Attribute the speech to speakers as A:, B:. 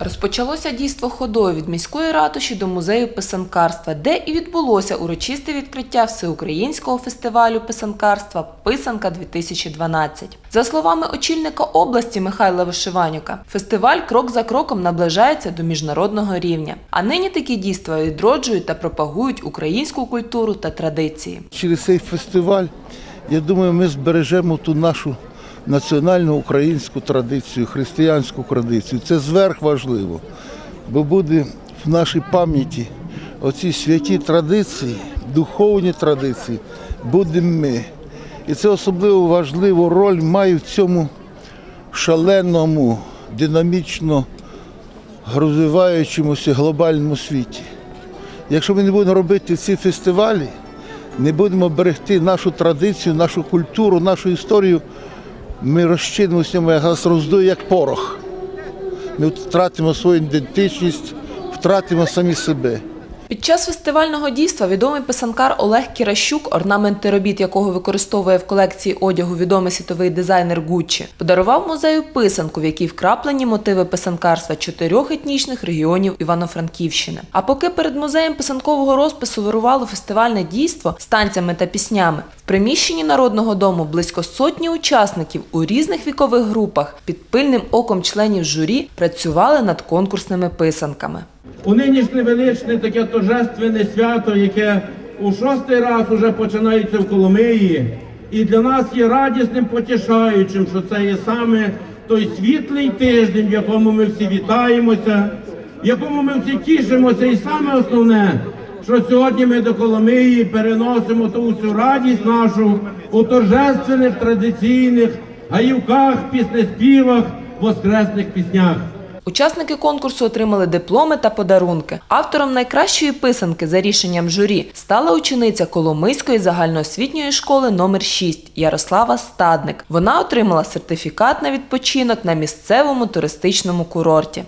A: Розпочалося дійство ходою від міської ратуші до музею писанкарства, де і відбулося урочисте відкриття всеукраїнського фестивалю писанкарства Писанка 2012 За словами очільника області Михайла Вишиванюка, фестиваль крок за кроком наближається до міжнародного рівня. А нині такі дійства відроджують та пропагують українську культуру та традиції.
B: Через цей фестиваль, я думаю, ми збережемо ту нашу національну українську традицію, християнську традицію. Це зверх важливо, бо буде в нашій пам'яті оці святі традиції, духовні традиції, будемо ми. І це особливо важливу роль має в цьому шаленому, динамічно розвиваючомуся глобальному світі. Якщо ми не будемо робити ці фестивалі, не будемо берегти нашу традицію, нашу культуру, нашу історію, ми розчинимося, ми нас роздує як порох. Ми втратимо свою ідентичність, втратимо самі себе.
A: Під час фестивального дійства відомий писанкар Олег Кіращук, орнаменти робіт якого використовує в колекції одягу відомий світовий дизайнер Гуччі, подарував музею писанку, в якій вкраплені мотиви писанкарства чотирьох етнічних регіонів Івано-Франківщини. А поки перед музеєм писанкового розпису вирувало фестивальне дійство з танцями та піснями, в приміщенні народного дому близько сотні учасників у різних вікових групах під пильним оком членів журі працювали над конкурсними писанками.
C: У нинішнє величне таке торжественне свято, яке у шостий раз уже починається в Коломиї, і для нас є радісним потішаючим, що це є саме той світлий тиждень, в якому ми всі вітаємося, в якому ми всі тішимося, і саме основне, що сьогодні ми до Коломиї переносимо ту всю радість нашу у торжественних традиційних гаївках, піснеспівах, воскресних піснях.
A: Учасники конкурсу отримали дипломи та подарунки. Автором найкращої писанки за рішенням журі стала учениця Коломийської загальноосвітньої школи номер 6 Ярослава Стадник. Вона отримала сертифікат на відпочинок на місцевому туристичному курорті.